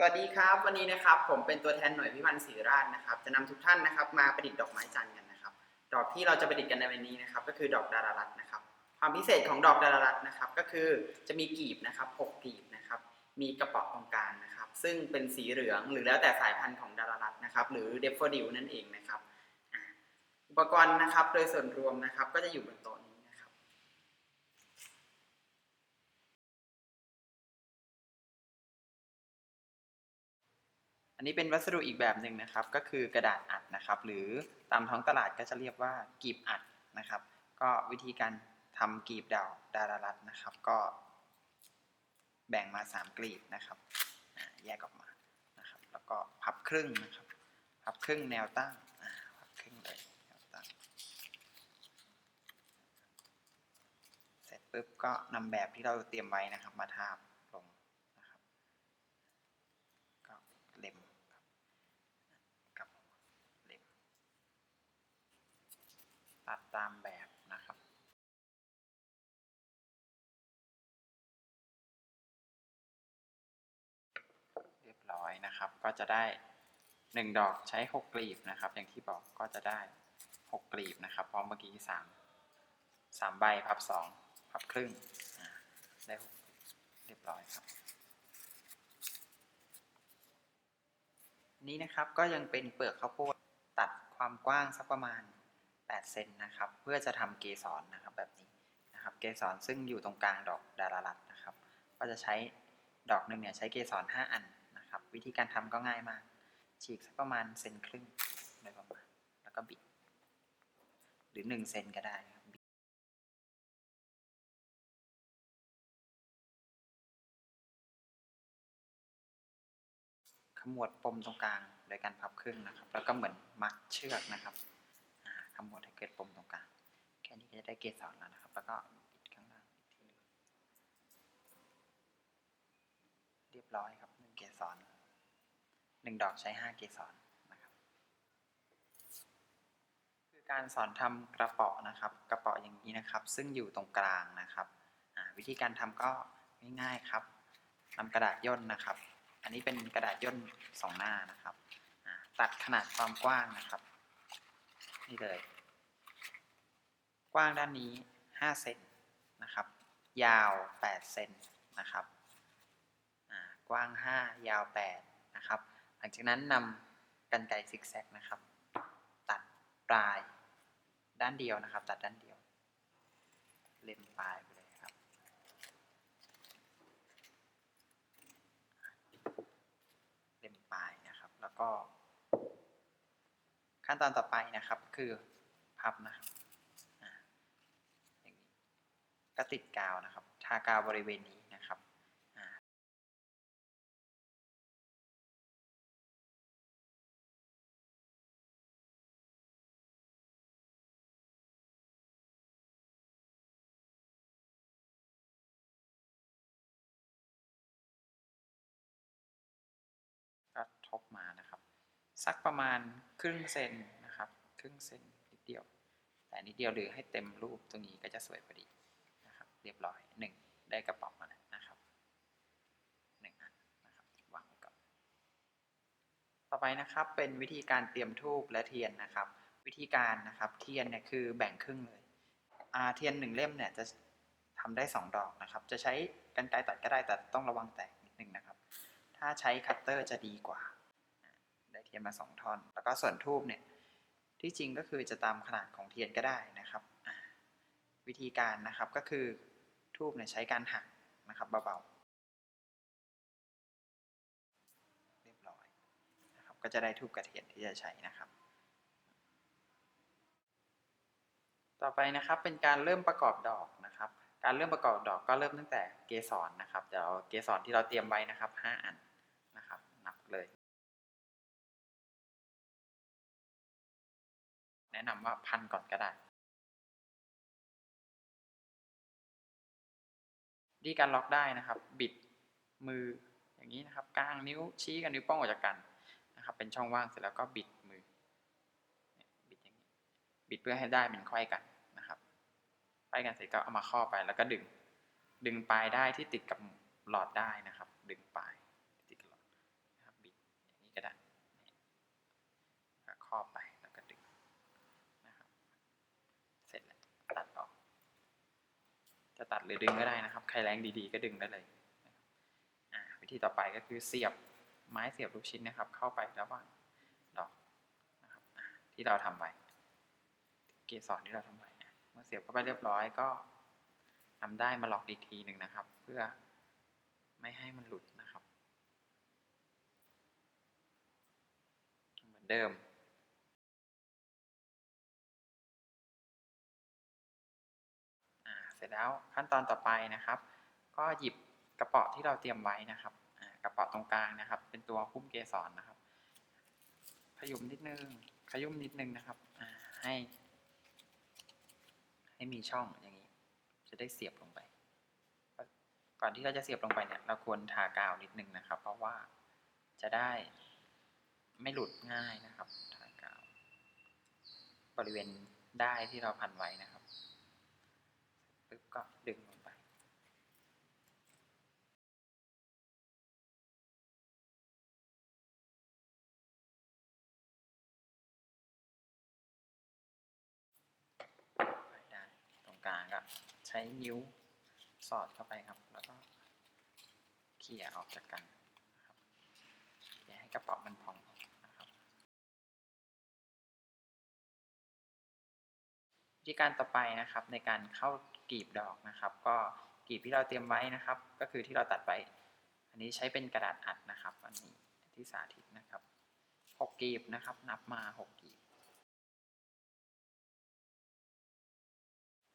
สวัสดีครับ วันนี้นะครับผมเป็นตัวแทนหน่วยพิพันธ์ศรีราชนะครับ จะนำทุกท่านนะครับมาประดิษฐ์ดอกไม้จันทร์กันนะครับ ดอกที่เราจะประดิษฐ์กันในวันนี้นะครับ ก็คือดอกดารารัตน์นะครับ ความพิเศษของดอกดารารัตน์นะครับ ก็คือจะมีกลีบนะครับหกกลีบนะครับ มีกระป๋อตรงกลางนะครับ ซึ่งเป็นสีเหลืองหรือแล้วแต่สายพันธุ์ของดารารัตน์นะครับ หรือเดฟโฟดิลนั่นเองนะครับ อุปกรณ์นะครับโดยส่วนรวมนะครับ ก็จะอยู่บนโต๊ะนี้นะครับ อันนี้เป็นวัสดุอีกแบบหนึ่งนะครับ ก็คือกระดาษอัดนะครับ หรือตามท้องตลาดก็จะเรียกว่ากีบอัดนะครับ ก็วิธีการทำกีบดาวดารารัตนะครับ ก็แบ่งมาสามกลีบนะครับแยกออกมานะครับ แล้วก็พับครึ่งนะครับ พับครึ่งแนวตั้งพับครึ่งเลยแนวตั้งเสร็จปุ๊บก็นำแบบที่เราเตรียมไว้นะครับมาทาบ ก็เล็มครับกับเล็ม ตามแบบนะครับเรียบร้อยนะครับ ก็จะได้หนึ่งดอกใช้หกกลีบนะครับ อย่างที่บอกก็จะได้หกกลีบนะครับ พราะเมื่อกี้สามสามใบพับสองพับครึ่งได้หกเรียบร้อยครับ นี้นะครับก็ยังเป็นเปลือกข้าวโพดตัดความกว้างสักประมาณ 8 เซนนะครับ เพื่อจะทำเกสรนะครับแบบนี้นะครับ เกสรซึ่งอยู่ตรงกลางดอกดารารัตน์นะครับ ก็จะใช้ดอกหนึ่งเนี่ยใช้เกสร5อันนะครับ วิธีการทำก็ง่ายมาก ฉีกสักประมาณเซนครึ่งโดยประมาณ แล้วก็บิด หรือ 1 เซนก็ได้ครับบิดขมวดปมตรงกลางโดยการพับครึ่งนะครับ แล้วก็เหมือนมัดเชือกนะครับ อ่าขมดให้เกิดปมตรงกลางแค่นี้ก็จะได้เกสรแล้วนะครับ แล้วก็บิดข้างล่างอีกทีนึงเรียบร้อยครับหนึ่งเกสรหนึ่งดอกใช้ห้าเกสรนะครับ คือการสอนทำกระเป๋อนะครับ กระเป๋ออย่างนี้นะครับ ซึ่งอยู่ตรงกลางนะครับวิธีการทำก็ง่ายๆครับนำกระดาษย่นนะครับ อันนี้เป็นกระดาษย่นสองหน้านะครับ ตัดขนาดความกว้างนะครับ นี่เลย กว้างด้านนี้ 5 เซนนะครับ ยาว 8 เซนนะครับกว้าง 5 ยาว 8 นะครับ หลังจากนั้นนำกันไกรซิกแซกนะครับ ตัดปลายด้านเดียวนะครับ ตัดด้านเดียว เล็มปลายไปเลยครับ เล็มปลายนะครับ แล้วก็ ขั้นตอนต่อไปนะครับคือพับนะครับก็ติดกาวนะครับ ทากาวบริเวณนี้นะครับก็ทบมานะครับ สักประมาณครึ่งเซนนะครับ ครึ่งเซนนิดเดียว แต่นิดเดียวหรือให้เต็มรูปตรงนี้ก็จะสวยพอดีนะครับ เรียบร้อยหนึ่งได้กระเป๋ามาแล้วนะครับหนึ่งอันนะครับวางไว้ก่อนต่อไปนะครับเป็นวิธีการเตรียมทูบและเทียนนะครับ วิธีการนะครับเทียนเนี่ยคือแบ่งครึ่งเลยอ่าเทียนหนึ่งเล่มเนี่ยจะทำได้สองดอกนะครับ จะใช้กรรไกรตัดก็ได้แต่ต้องระวังแตกนิดนึงนะครับ ถ้าใช้คัตเตอร์จะดีกว่า เทียนมาสองท่อน แล้วก็ส่วนทูบเนี่ยที่จริงก็คือจะตามขนาดของเทียนก็ได้นะครับ วิธีการนะครับก็คือทูบเนี่ยใช้การหักนะครับเบาๆเรียบร้อยนะครับก็จะได้ทูบกระเทียนที่จะใช้นะครับ ต่อไปนะครับเป็นการเริ่มประกอบดอกนะครับ การเริ่มประกอบดอกก็เริ่มตั้งแต่เกสรนะครับเดี๋ยวเกสรที่เราเตรียมไว้นะครับห้าอันนะครับนับเลย นะนำว่าพันก่อนก็ได้ ดีการล็อกได้นะครับ บิดมืออย่างนี้นะครับกลางนิ้วชี้กับนิ้วโป้งออกจากกันนะครับ เป็นช่องว่างเสร็จแล้วก็บิดมือ บิดอย่างนี้ บิดเพื่อให้ได้เป็นไขว้กันนะครับไขว้กันเสร็จก็เอามาข้อไปแล้วก็ดึง ดึงปลายได้ที่ติดกับหลอดได้นะครับ ดึงปลายติดกับหลอด ตัดหรือดึงก็ได้นะครับ ใครแรงดีๆ ก็ดึงได้เลยวิธีต่อไปก็คือเสียบไม้เสียบลูกชิ้นนะครับ เข้าไประหว่างดอกนะครับที่เราทำไว้เกสรที่เราทำไว้นะเมื่อเสียบเข้าไปเรียบร้อยก็นำได้มาล็อกอีกทีหนึ่งนะครับ เพื่อไม่ให้มันหลุดนะครับ เหมือนเดิม แล้วขั้นตอนต่อไปนะครับ ก็หยิบกระเป๋าที่เราเตรียมไว้นะครับกระเป๋าตรงกลางนะครับ เป็นตัวหุ้มเกสรนะครับ ขยุมนิดนึงขยุมนิดนึงนะครับให้ ให้มีช่องอย่างนี้ จะได้เสียบลงไป ก่อนที่เราจะเสียบลงไปเนี่ย เราควรทากาวนิดนึงนะครับ เพราะว่าจะได้ไม่หลุดง่ายนะครับ ทากาว บริเวณได้ที่เราพันไว้นะครับ ก็ดึงลงไป ได้ตรงกลางก็ใช้นิ้วสอดเข้าไปครับ แล้วก็เขี่ยออกจากกันครับอย่าให้กระเป๋ามันพองนะครับวิธีการต่อไปนะครับในการเข้า กลีบดอกนะครับ ก็กลีบที่เราเตรียมไว้นะครับ ก็คือที่เราตัดไปอันนี้ใช้เป็นกระดาษอัดนะครับ อันนี้ที่สาธิตนะครับหกกลีบนะครับ นับมาหกกลีบ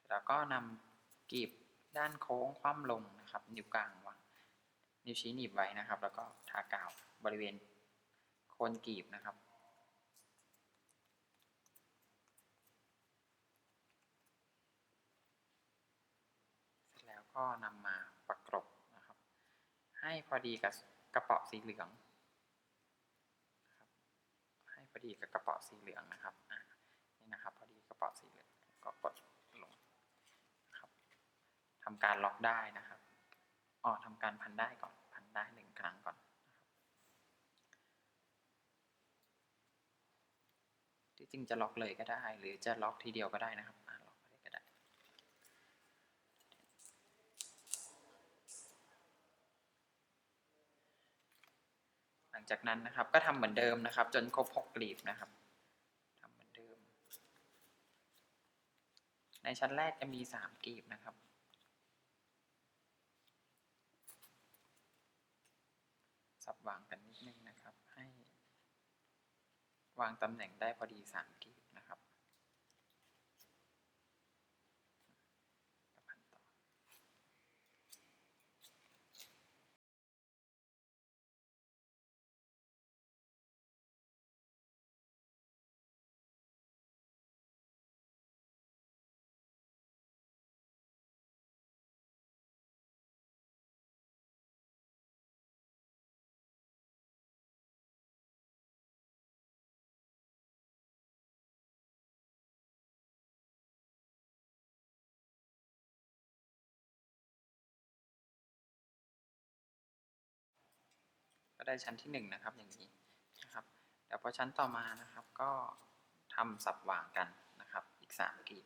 แล้วก็นำกลีบด้านโค้งคว่ำลงนะครับ นิ้วกลางวางนิ้วชี้หนีบไว้นะครับ แล้วก็ทากาวบริเวณโคนกลีบนะครับ เสร็จแล้ว ก็นำมาประกบนะครับ ให้พอดีกับกระเป๋าสีเหลืองให้พอดีกับกระเป๋าสีเหลืองนะครับนี่นะครับพอดีกระเป๋าสีเหลืองก็กดลงนะครับทำการล็อกได้นะครับอ๋อทำการพันได้ก่อนพันได้หนึ่งครั้งก่อนที่จริงจะล็อกเลยก็ได้ หรือจะล็อกทีเดียวก็ได้นะครับอะล็อกเลยก็ได้ หลั งจากนั้นนะครับ ก็ทำเหมือนเดิมนะครับ จนครบหกกลีบนะครับทำเหมือนเดิม ในชั้นแรกจะมีสามกลีบนะครับสับวางกันนิดนึงนะครับ ให้วางตำแหน่งได้พอดีสามกลีบ ได้ชั้นที่หนึ่งนะครับอย่างนี้นะครับเดี๋ยวพอชั้นต่อมานะครับก็ทำสับวางกันนะครับอีกสามกลีบ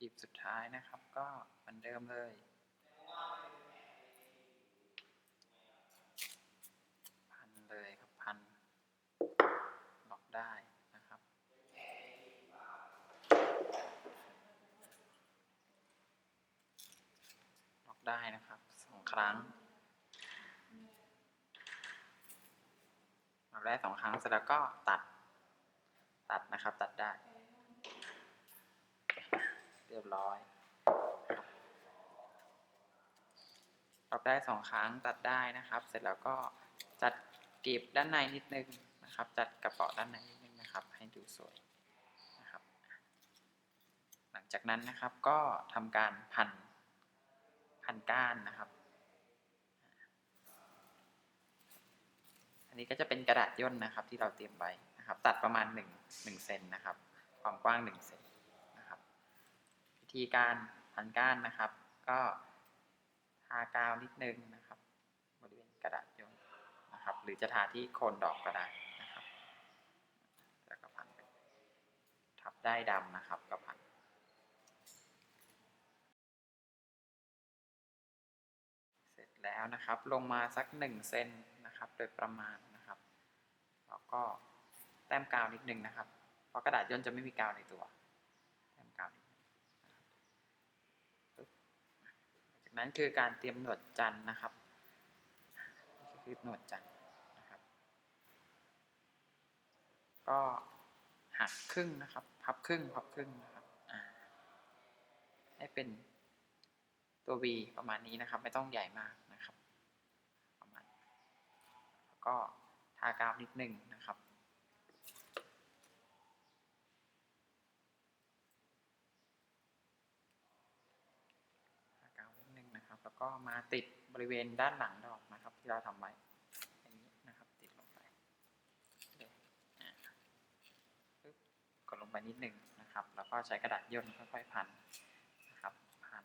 กลีบสุดท้ายนะครับก็เหมือนเดิมเลย พันเลยครับพันล็อกได้นะครับ ล็อกได้นะครับสองครั้งเราได้สองครั้งเสร็จแล้วก็ตัดตัดนะครับตัดได้ เรียบร้อยปรับได้สองครั้งตัดได้นะครับ เสร็จแล้วก็จัดกลีบด้านในนิดนึงนะครับ จัดกระเป๋าด้านในนิดนึงนะครับ ให้ดูสวยนะครับ หลังจากนั้นนะครับก็ทำการพันพันก้านนะครับ อันนี้ก็จะเป็นกระดาษย่นนะครับที่เราเตรียมไว้นะครับ ตัดประมาณ1 1เซนนะครับ ความกว้าง1เซน ธีการพันก้านนะครับ ก็ทากาวนิดนึงนะครับบริเวณกระดาษย่นนะครับ หรือจะทาที่โคนดอกก็ได้นะครับ แล้วก็พันทับได้ดำนะครับก็พันเสร็จแล้วนะครับ ลงมาสักหนึ่งเซนนะครับ โดยประมาณนะครับ แล้วก็แต้มกาวนิดนึงนะครับ เพราะกระดาษย่นจะไม่มีกาวในตัว แต้มกาวนิดนึงนะครับปึ๊บจาก นั้นคือการเตรียมหนวดจันทร์นะครับนี่คือหนวดจันทร์นะครับ ก็หักครึ่งนะครับ พับครึ่งพับครึ่งนะครับให้เป็นตัว V ประมาณนี้นะครับ ไม่ต้องใหญ่มากนะครับ ประมาณแล้วก็ทากาวนิดหนึ่งนะครับ ทากาวนิดหนึ่งนะครับ แล้ว ก็มาติดบริเวณด้านหลังดอกนะครับ ที่เราทำไว้อย่างนี้นะครับติดลงไปเลยอ่าปึ๊บกดลงไปนิดหนึ่งนะครับ แล้วก็ใช้กระดาษย่นค่อยๆพันนะครับพัน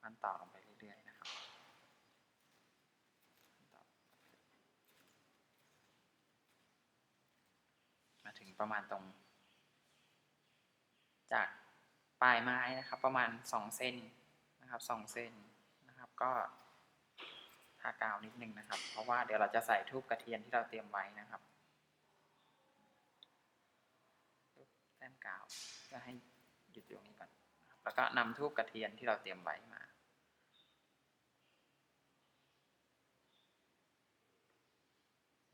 พันต่อลงไปเรื่อยๆนะครับมาถึงประมาณตรง จากปลายไม้นะครับ ประมาณสองเซนนะครับสองเซนนะครับ ก็ทากาวนิดนึงนะครับ เพราะว่าเดี๋ยวเราจะใส่ทูบกระเทียมที่เราเตรียมไว้นะครับแต้มกาวเพื่อให้หยุดอยู่ตรงนี้ก่อนแล้วก็นำทูบกระเทียนที่เราเตรียมไว้มา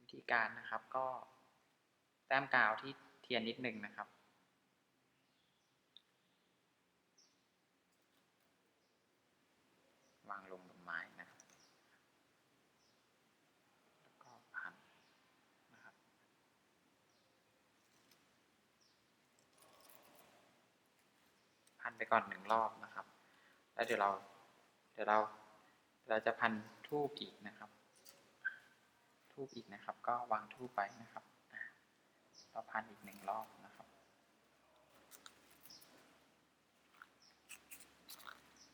วิธีการนะครับก็แต้มกาวที่เทียนนิดหนึ่งนะครับ วางลงบนไม้นะครับแล้วก็พันนะครับ พันไปก่อนหนึ่งรอบนะครับ แล้วเดี๋ยวเราเดี๋ยวเราเราจะพันทูบอีกนะครับทูบอีกนะครับ ก็วางทูบไปนะครับเราพันอีกหนึ่งรอบนะครับ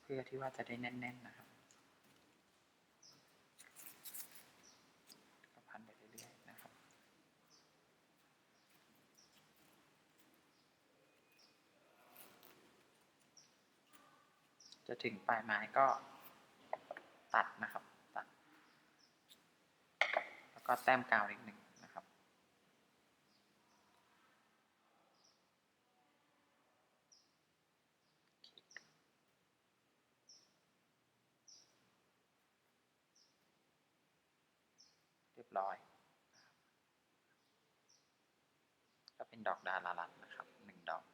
เพื่อที่ว่าจะได้แน่น ๆ นะครับ ก็พันไปเรื่อยๆนะครับ จะ ถึงปลายไม้ก็ตัดนะครับ ตัด แล้วก็แต้มกาวอีกหนึ่งนะครับ เรียบร้อย ก็เป็นดอกดาราลันนะครับหนึ่งดอก